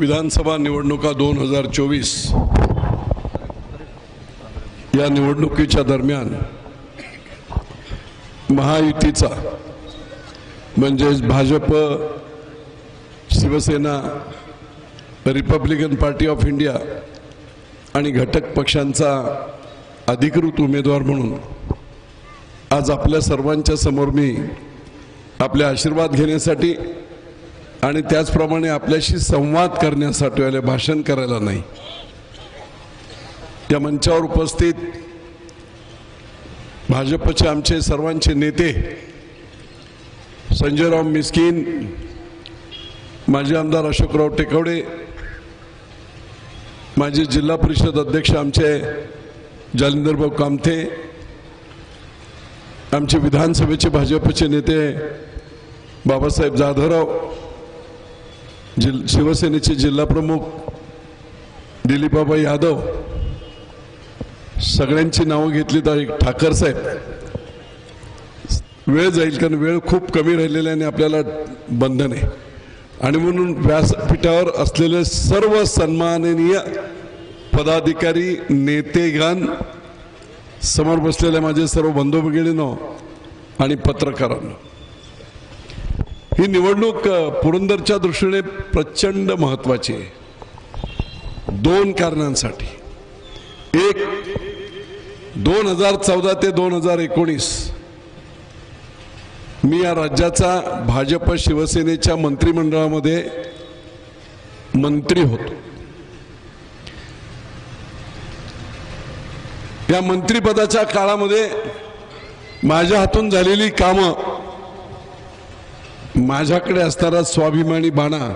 विधानसभा निवडणुका दोन हजार चोवीस या निवडणुकीच्या दरम्यान महायुतीचा म्हणजेच Bhajap Shiv Sena Republican party of India आणि घटक पक्षांचा अधिकृत उमेदवार म्हणून आज आपल्या सर्वांच्या समोर मी आपले आशीर्वाद घेण्यासाठी आणि त्याचप्रमाणे आपल्याशी संवाद करण्यासाठी आले भाषण करायला नाही. त्या मंचावर उपस्थित भाजपचे आमचे सर्वांचे नेते संजयराव मिस्किन माजी आमदार अशोकराव टेकवडे माजी जिल्हा परिषद अध्यक्ष आमचे जालिंदरभाऊ कामथे आमचे विधानसभेचे भाजपचे नेते बाबासाहेब जाधवराव जिल शिवसेनेचे जिल्हाप्रमुख दिलीपबाबा यादव सगळ्यांची नावं घेतली तर एक ठाकर साहेब. वेळ जाईल कारण वेळ खूप कमी राहिलेला आहे आणि आपल्याला बंधन आहे. आणि म्हणून व्यासपीठावर असलेले सर्व सन्माननीय पदाधिकारी नेतेगण समोर बसलेले माझे सर्व बंधू भगिनीनो आणि पत्रकारांना. ही निवडणूक पुरंदरच्या दृष्टीने प्रचंड महत्वाची आहे. दोन कारणांसाठी. एक दोन हजार चौदा ते दोन हजार एकोणीस मी या राज्याचा भाजप शिवसेनेच्या मंत्रिमंडळामध्ये मंत्री होतो. या मंत्रिपदाच्या काळामध्ये माझ्या हातून झालेली कामं माझ्याकडे असणारा स्वाभिमानी बाणा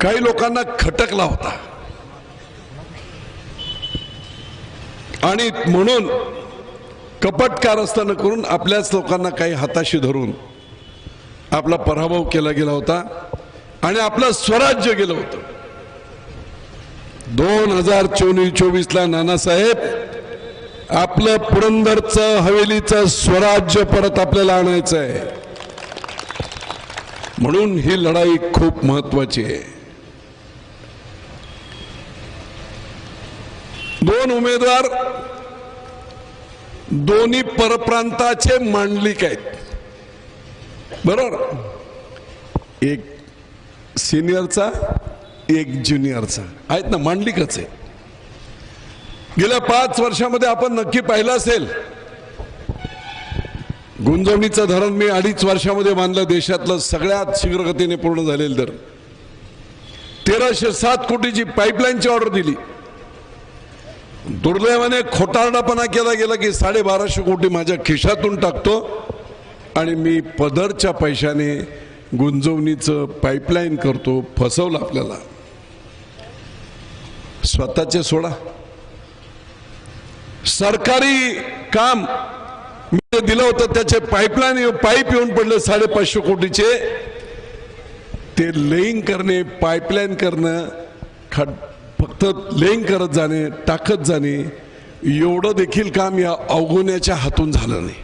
काही लोकांना खटकला होता. आणि म्हणून कपट कारस्थानं करून आपल्याच लोकांना काही हाताशी धरून आपला पराभव केला गेला होता आणि आपलं स्वराज्य गेलं होतं. दोन हजार चोवीस चोवीसला नानासाहेब आपलं पुरंदरचं हवेलीचं स्वराज्य परत आपल्याला आणायचं आहे म्हणून ही लढाई खूप महत्वाची आहे. दोन उमेदवार दोन्ही परप्रांताचे मांडलिक आहेत. बरोबर? एक सिनियरचा एक ज्युनियरचा आहेत ना मांडलिकच आहे. गेल्या पाच वर्षामध्ये आपण नक्की पाहिलं असेल. गुंजवणीचं धरण मी अडीच वर्षामध्ये बांधलं देशातलं सगळ्यात शीघ्रगतीने पूर्ण झालेलं धरण. तेराशे सात कोटीची पाईपलाईनची ऑर्डर दिली. दुर्दैवाने खोटारडापणा केला गेला की साडेबाराशे कोटी माझ्या खिशातून टाकतो आणि मी पदरच्या पैशाने गुंजवणीचं पाईपलाईन करतो फसवलं आपल्याला. स्वतःचे सोडा. सरकारी काम मी जे दिलं होतं त्याचे पाईपलाईन पाईप येऊन पडले साडेपाचशे कोटीचे. ते लेईंग करणे पाईपलाईन करणं खड फक्त लेईंग करत जाणे टाकत जाणे एवढं देखील काम या अवगुण्याच्या हातून झालं नाही.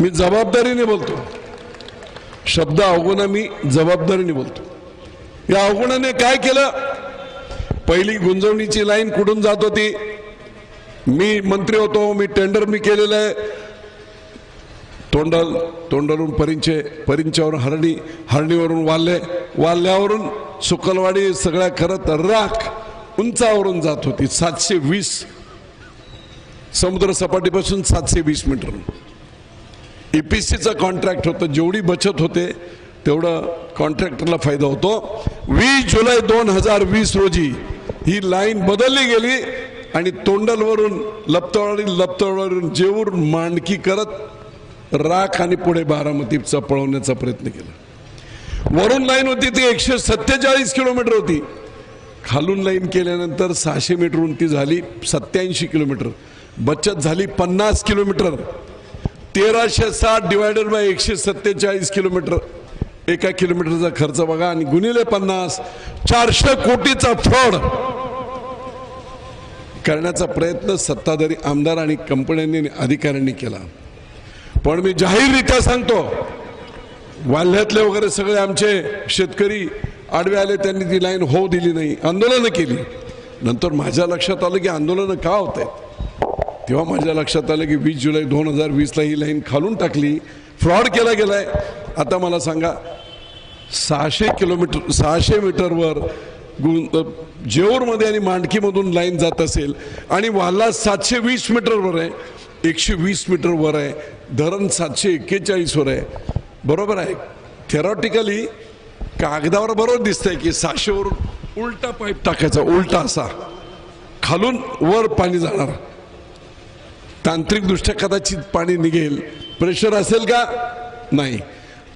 मी जबाबदारीने बोलतो. शब्द अवगुणा मी जबाबदारीने बोलतो. या अवगुणाने काय केलं? पहिली गुंजवणीची लाईन कुठून जात होती? मी मंत्री होतो मी टेंडर मी केलेलं आहे. तोंडल तोंडलून परिंचे परिंच्यावरून हरणी हरणीवरून वाल्ले वाल्ल्यावरून सुकलवाडी सगळ्या करत राख उंचावरून जात होती सातशे वीस. समुद्र सपाटीपासून सातशे वीस मीटर ईपीसीचं कॉन्ट्रॅक्ट होतं जेवढी बचत होते तेवढं कॉन्ट्रॅक्टरला फायदा होतो. वीस जुलै दोन हजार वीस रोजी ही लाईन बदलली गेली आणि तोंडलवरून लपतवाडी लपतवाडीवरून जेवून मांडकी करत राख आणि पुढे बारामतीचा पळवण्याचा प्रयत्न केला. वरून लाईन होती ती एकशे सत्तेचाळीस किलोमीटर होती. खालून लाईन केल्यानंतर सहाशे मीटर ती झाली सत्याऐंशी किलोमीटर. बचत झाली पन्नास किलोमीटर. तेराशे साठ डिवायडेड बाय एकशे सत्तेचाळीस किलोमीटर. एका किलोमीटरचा खर्च बघा आणि गुणिले पन्नास चारशे कोटीचा फ्रॉड करण्याचा प्रयत्न सत्ताधारी आमदार आणि कंपन्यांनी आणि अधिकाऱ्यांनी केला. पण मी जाहीररित्या सांगतो वाल्ह्यातले वगैरे सगळे आमचे शेतकरी आडवे आले त्यांनी ती लाईन होऊ दिली नाही आंदोलनं केली. नंतर माझ्या लक्षात आलं की आंदोलनं का होत आहेत? तेव्हा माझ्या लक्षात आलं की वीस जुलै दोन हजार वीसला ही लाईन खालून टाकली. फ्रॉड केला गेलाय. आता मला सांगा सहाशे किलोमीटर सहाशे मीटरवर गुं जेऊरमध्ये आणि मांडकीमधून लाईन जात असेल आणि वाला सातशे वीस मीटरवर आहे एकशे वीस मीटरवर आहे धरण सातशे एक्केचाळीसवर आहे. बरोबर आहे. थेरॉटिकली कागदावर बरोबर दिसतंय की सहाशेवरून उलटा पाईप टाकायचा उलटा असा. खालून वर पाणी जाणार. तांत्रिकदृष्ट्या कदाचित पाणी निघेल. प्रेशर असेल का? नाही.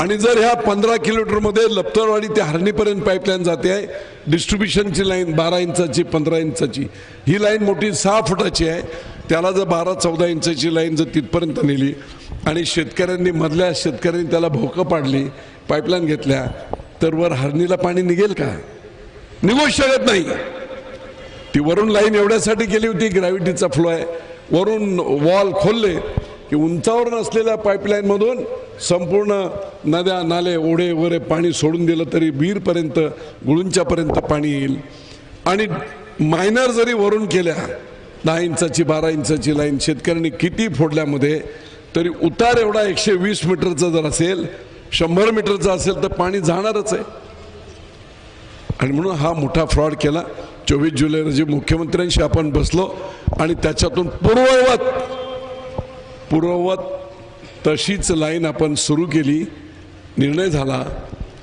आणि जर ह्या पंधरा किलोमीटरमध्ये लपतरवाडी ते हरणीपर्यंत पाईपलाईन जाते आहे डिस्ट्रीब्युशनची लाईन बारा इंचाची पंधरा इंचाची ही लाईन मोठी सहा फुटाची आहे. त्याला जर बारा चौदा इंचाची लाईन जर तिथपर्यंत नेली आणि शेतकऱ्यांनी मधल्या शेतकऱ्यांनी त्याला भोकं पाडली पाईपलाईन घेतल्या तर वर हरणीला पाणी निघेल का? निघूच शकत नाही. ती वरून लाईन एवढ्यासाठी गेली होती ग्रॅव्हिटीचा फ्लो आहे. वरून वॉल खोलले की उंचावर नसलेल्या पाईपलाईनमधून संपूर्ण नद्या नाले ओढे वगैरे पाणी सोडून दिलं तरी बीरपर्यंत गुळूंच्यापर्यंत पाणी येईल. आणि मायनर जरी वरून केल्या दहा इंचाची बारा इंचाची लाईन शेतकऱ्यांनी किती फोडल्यामध्ये तरी उतार एवढा एकशे वीस मीटरचा जर असेल शंभर मीटरचा असेल तर पाणी जाणारच आहे. आणि म्हणून हा मोठा फ्रॉड केला. चोवीस जुलै रोजी मुख्यमंत्र्यांशी आपण बसलो आणि त्याच्यातून पूर्ववत पूर्ववत तशीच लाईन आपण सुरू केली निर्णय झाला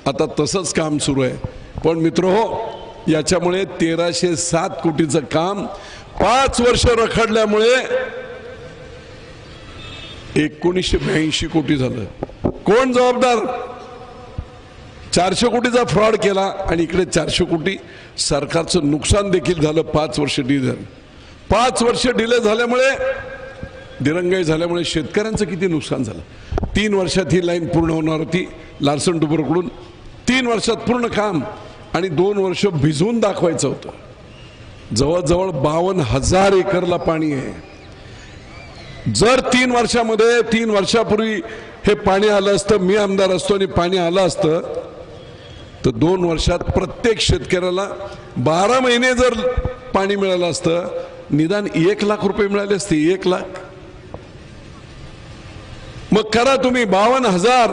आता तसंच काम सुरू आहे. पण मित्र हो याच्यामुळे तेराशे सात कोटीचं काम पाच वर्ष रखडल्यामुळे एकोणीसशे ब्याऐंशी कोटी झालं. कोण जबाबदार? चारशे कोटीचा फ्रॉड केला आणि इकडे चारशे कोटी सरकारचं नुकसान देखील झालं पाच वर्ष डिले झालं पाच वर्ष डिले झाल्यामुळे दिरंगाई झाल्यामुळे शेतकऱ्यांचं किती नुकसान झालं? तीन वर्षात ही लाईन पूर्ण होणार होती लार्सन टुबरकडून. तीन वर्षात पूर्ण काम आणि दोन वर्ष भिजवून दाखवायचं होतं. जवळजवळ बावन्न हजार एकरला पाणी आहे. जर तीन वर्षामध्ये तीन वर्षापूर्वी हे पाणी आलं असतं मी आमदार असतो आणि पाणी आलं असतं तर दोन वर्षात प्रत्येक शेतकऱ्याला बारा महिने जर पाणी मिळालं असतं निदान एक लाख रुपये मिळाले असते एक लाख. मग करा तुम्ही बावन्न हजार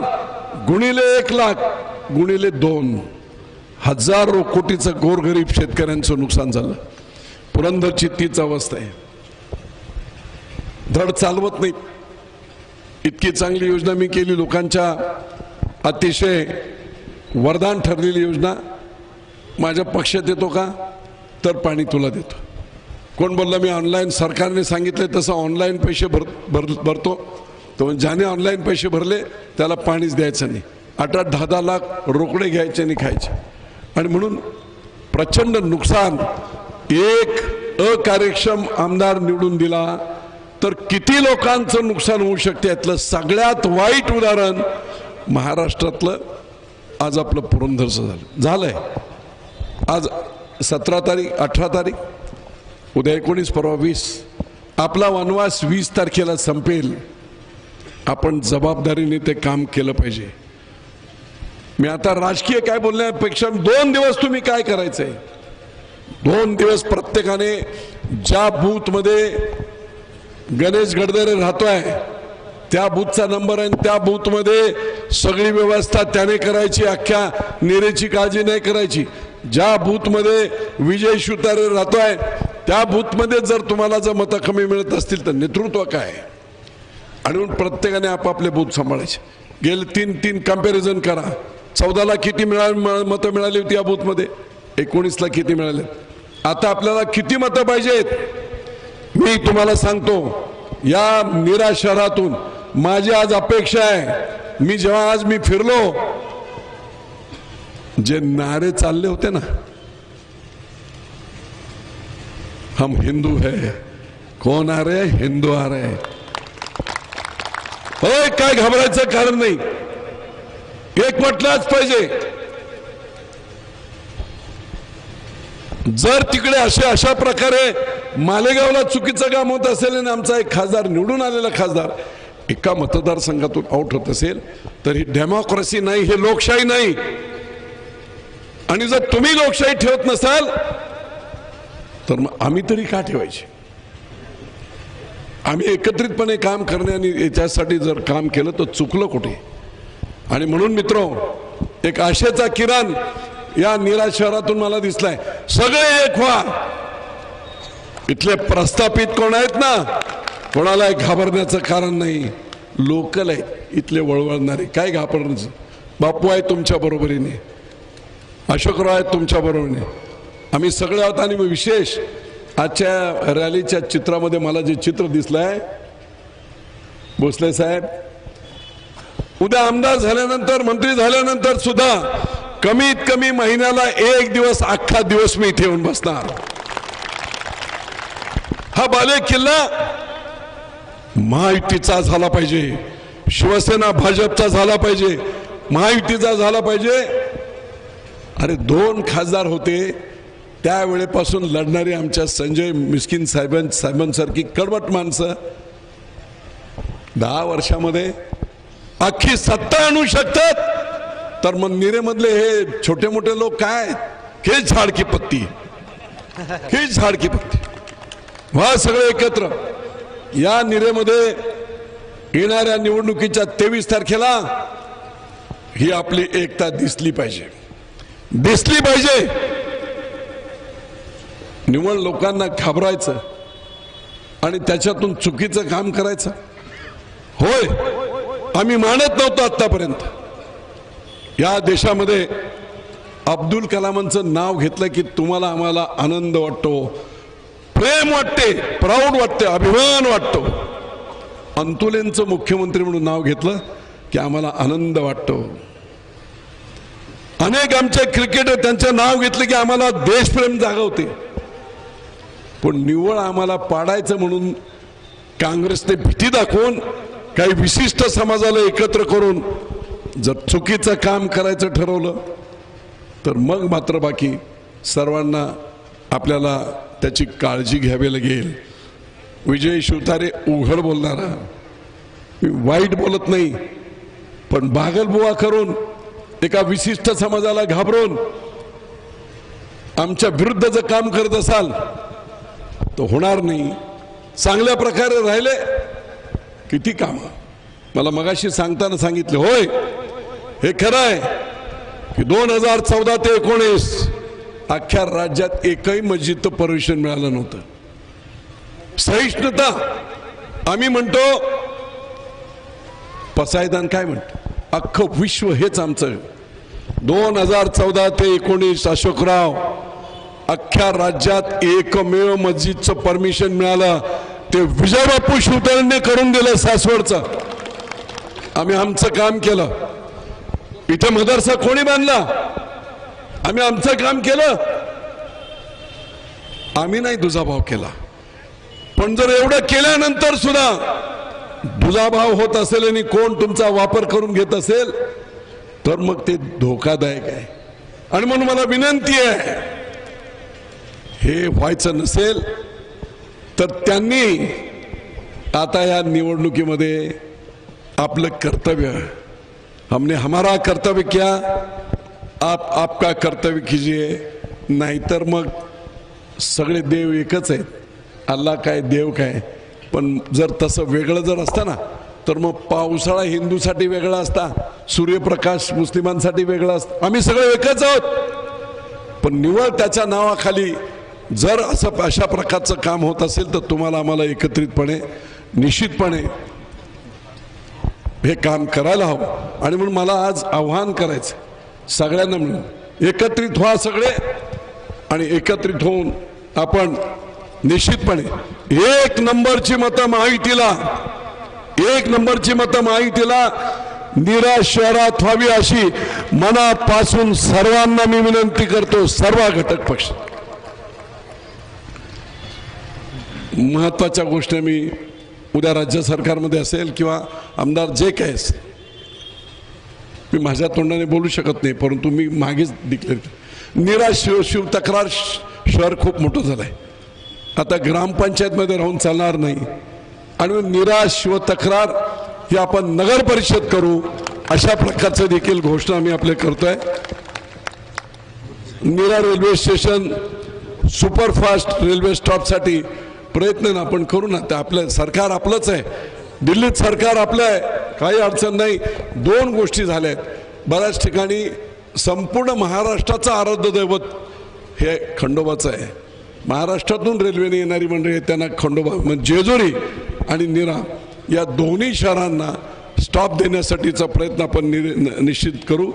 गुणिले एक लाख गुणिले दोन. हजारो कोटीचं गोरगरीब शेतकऱ्यांचं नुकसान झालं. पुरंदरची तीच अवस्था आहे. धड चालवत नाही इतकी चांगली योजना मी केली लोकांच्या अतिशय वरदान ठरलेली योजना. माझ्या पक्षात येतो का? तर पाणी तुला देतो. कोण बोललं मी ऑनलाईन सरकारने सांगितलं तसं ऑनलाईन पैसे भर भर भरतो. तो ज्याने ऑनलाईन पैसे भरले त्याला पाणीच द्यायचं नाही. आठ आठ दहा दहा लाख रोकडे घ्यायचे आणि खायचे. आणि म्हणून प्रचंड नुकसान एक अकार्यक्षम आमदार निवडून दिला तर किती लोकांचं नुकसान होऊ शकते यातलं सगळ्यात वाईट उदाहरण महाराष्ट्रातलं आज आपलं पुरंदरचं झालं. झालंय. आज सतरा तारीख अठरा तारीख उद्या एकोणीस परवा वीस. आपला वनवास वीस तारखेला संपेल. आपण जबाबदारीने ते काम केलं पाहिजे. मी आता राजकीय काय बोलण्यापेक्षा दोन दिवस तुम्ही काय करायचंय? दोन दिवस प्रत्येकाने ज्या बूथमध्ये गणेश गडदरे राहतोय त्या बूथचा नंबर आहे त्या बूथमध्ये सगळी व्यवस्था त्याने करायची अख्ख्या निरेची काळजी नाही करायची. ज्या बूथमध्ये विजय शुतारे राहतोय त्या बूथमध्ये जर तुम्हाला जर मतं कमी मिळत असतील तर नेतृत्व काय? आणि म्हणून प्रत्येकाने आपापले बूथ सांभाळायचे. गेले तीन तीन कंपॅरिझन करा. चौदाला किती मिळा मतं मिळाली होती या बूथमध्ये? एकोणीसला किती मिळाले? आता आपल्याला किती मतं पाहिजेत? मी तुम्हाला सांगतो या मीरा शहरातून माझी आज अपेक्षा आहे. मी जेव्हा आज मी फिरलो जे नारे चालले होते ना हम हिंदू है कोण आ रहे हिंदू आ रहे होय काय घाबरायचं कारण नाही. एक म्हटलंच पाहिजे. जर तिकडे अशा अशा प्रकारे मालेगावला चुकीचं काम होत असेल आणि आमचा एक खासदार निवडून आलेला खासदार एका मतदारसंघातून आउट होत असेल तर ही डेमोक्रेसी नाही हे लोकशाही नाही. आणि जर तुम्ही लोकशाही ठेवत नसाल तर मग आम्ही तरी का ठेवायची? आम्ही एकत्रितपणे काम करण्याने याच्यासाठी जर काम केलं तर चुकलं कुठे? आणि म्हणून मित्र एक आशेचा किरण या निरा शहरातून मला दिसलाय. सगळे एक व्हा. इथले प्रस्थापित कोण आहेत ना? कोणाला घाबरण्याचं कारण नाही. लोकल आहेत इथले वळवळणारे. काय घाबरण्याचं? बापू आहे तुमच्या बरोबरीने. अशोकराव आहेत तुमच्या बरोबरीने. आम्ही सगळे आहोत आणि मग विशेष आजच्या रॅलीच्या चित्रामध्ये मला जे चित्र दिसलंय भोसले साहेब उद्या आमदार झाल्यानंतर मंत्री झाल्यानंतर सुद्धा कमीत कमी महिन्याला एक दिवस अख्खा दिवस मी इथे येऊन बसणार. हा बाले किल्ला महायुतीचा झाला पाहिजे शिवसेना भाजपचा झाला पाहिजे महायुतीचा झाला पाहिजे. अरे दोन खासदार होते त्यावेळेपासून लढणारी आमच्या संजय मिस्किन साहेबां साहेबांसारखी कडवट माणसं दहा वर्षामध्ये अख्खी सत्ता आणू शकतात. तर मग निरेमधले हे छोटे मोठे लोक काय? हे झाडकी पत्ती. हे झाडकी पत्ती. व्हा सगळे एकत्र. या निरेमध्ये येणाऱ्या निवडणुकीच्या तेवीस तारखेला ही आपली एकता दिसली पाहिजे. दिसली पाहिजे. निवड लोकांना घाबरायचं आणि त्याच्यातून चुकीचं काम करायचं. होय आम्ही मानत नव्हतो आतापर्यंत या देशामध्ये अब्दुल कलामांचं नाव घेतलं की तुम्हाला आम्हाला आनंद वाटतो प्रेम वाटते प्राऊड वाटते अभिमान वाटतो. अंतुलेंचं मुख्यमंत्री म्हणून नाव घेतलं की आम्हाला आनंद वाटतो. अनेक आमचे क्रिकेटर त्यांचं नाव घेतलं की आम्हाला देशप्रेम जागवते. पण निव्वळ आम्हाला पाडायचं म्हणून काँग्रेसने भीती दाखवून काही विशिष्ट समाजाला एकत्र करून जर चुकीचं काम करायचं ठरवलं तर मग मात्र बाकी सर्वांना आपल्याला त्याची काळजी घ्यावी लागेल. विजय शिवतारे उघड बोलणारा. मी वाईट बोलत नाही पण बागलबुवा करून एका विशिष्ट समाजाला घाबरून आमच्या विरुद्ध जर काम करत असाल तर होणार नाही. चांगल्या प्रकारे राहिले किती काम. मला मगाशी सांगताना सांगितले होय हे खरं आहे की दोन हजार चौदा ते एकोणीस अख्ख्या राज्यात एकही मस्जिद परमिशन मिळालं नव्हतं. सहिष्णुता आम्ही म्हणतो पसायदान काय म्हणतो? अख्खं विश्व हेच आमचं. दोन हजार चौदा ते एकोणीस अशोकराव अख्ख्या राज्यात एकमेव मस्जिदचं परमिशन मिळालं. ते विजयबापू शिवतरांनी करून दिलं सासवडचं. आम्ही आमचं काम केलं. इथे मदरसा कोणी बांधला? आम्ही आमचं काम केलं. आम्ही नाही दुजाभाव केला. पण जर एवढं केल्यानंतर सुद्धा दुजाभाव होत असेल आणि कोण तुमचा वापर करून घेत असेल तर मग ते धोकादायक आहे. आणि म्हणून मला विनंती आहे हे व्हायचं नसेल तर त्यांनी आता या निवडणुकीमध्ये आपलं कर्तव्य हमने हमारा कर्तव्य किया आप आपका कर्तव्य कीजिए नाहीतर मग सगळे देव एकच आहेत. अल्ला काय देव काय? पण जर तसं वेगळं जर असतं ना तर मग पावसाळा हिंदूसाठी वेगळा असता सूर्यप्रकाश मुस्लिमांसाठी वेगळा असता. आम्ही सगळे एकच आहोत. पण निवड त्याच्या नावाखाली जर असं अशा प्रकारचं काम होत असेल तर तुम्हाला आम्हाला एकत्रितपणे निश्चितपणे हे काम करायला हवं. आणि म्हणून मला आज आव्हान करायचं सगळ्यांना मिळून एकत्रित व्हा सगळे आणि एकत्रित होऊन आपण निश्चितपणे एक नंबरची मतं माहितीला एक नंबरची मतं माहितीला निरा शहरात व्हावी अशी मनापासून सर्वांना मी विनंती करतो. सर्व घटक पक्ष. महत्त्वाच्या गोष्टी मी उद्या राज्य सरकारमध्ये असेल किंवा आमदार जे काय असेल मी माझ्या तोंडाने बोलू शकत नाही परंतु मी मागेच डिक्लेअर निराश शिव शिव तक्रार श- शहर खूप मोठं झालं आहे आता ग्रामपंचायतमध्ये राहून चालणार नाही. आणि निराश शिव तक्रार हे आपण नगर परिषद करू अशा प्रकारचं देखील घोषणा आम्ही आपले करतोय. Nira railway station superfast railway स्टॉपसाठी प्रयत्न आपण करू ना. ते आपलं सरकार आपलंच आहे. दिल्लीत सरकार आपलं आहे. काही अडचण नाही. दोन गोष्टी झाल्या आहेत बऱ्याच ठिकाणी संपूर्ण महाराष्ट्राचं आराध्य दैवत हे खंडोबाचं आहे. महाराष्ट्रातून रेल्वेने येणारी मंडळी त्यांना खंडोबा म्हणजे जेजुरी आणि निरा या दोन्ही शहरांना स्टॉप देण्यासाठीचा प्रयत्न आपण नि- निश्चित करू.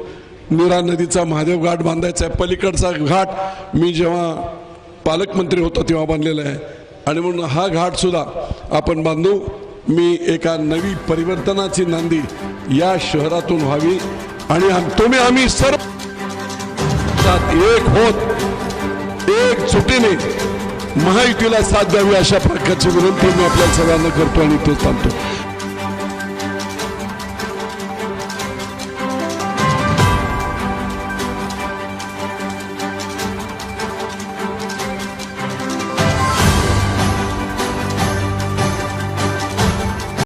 नीरा नदीचा महादेव घाट बांधायचा आहे. पलीकडचा घाट मी जेव्हा पालकमंत्री होतो तेव्हा बांधलेला आहे. आणि म्हणून हा घाट सुद्धा आपण बांधू. मी एका नवी परिवर्तनाची नांदी या शहरातून व्हावी. आणि तुम्ही आम्ही सर्व एक होत एक चुटीने महायुतीला साथ द्यावी अशा प्रकारची विनंती मी आपल्या सगळ्यांना करतो आणि ते सांगतो.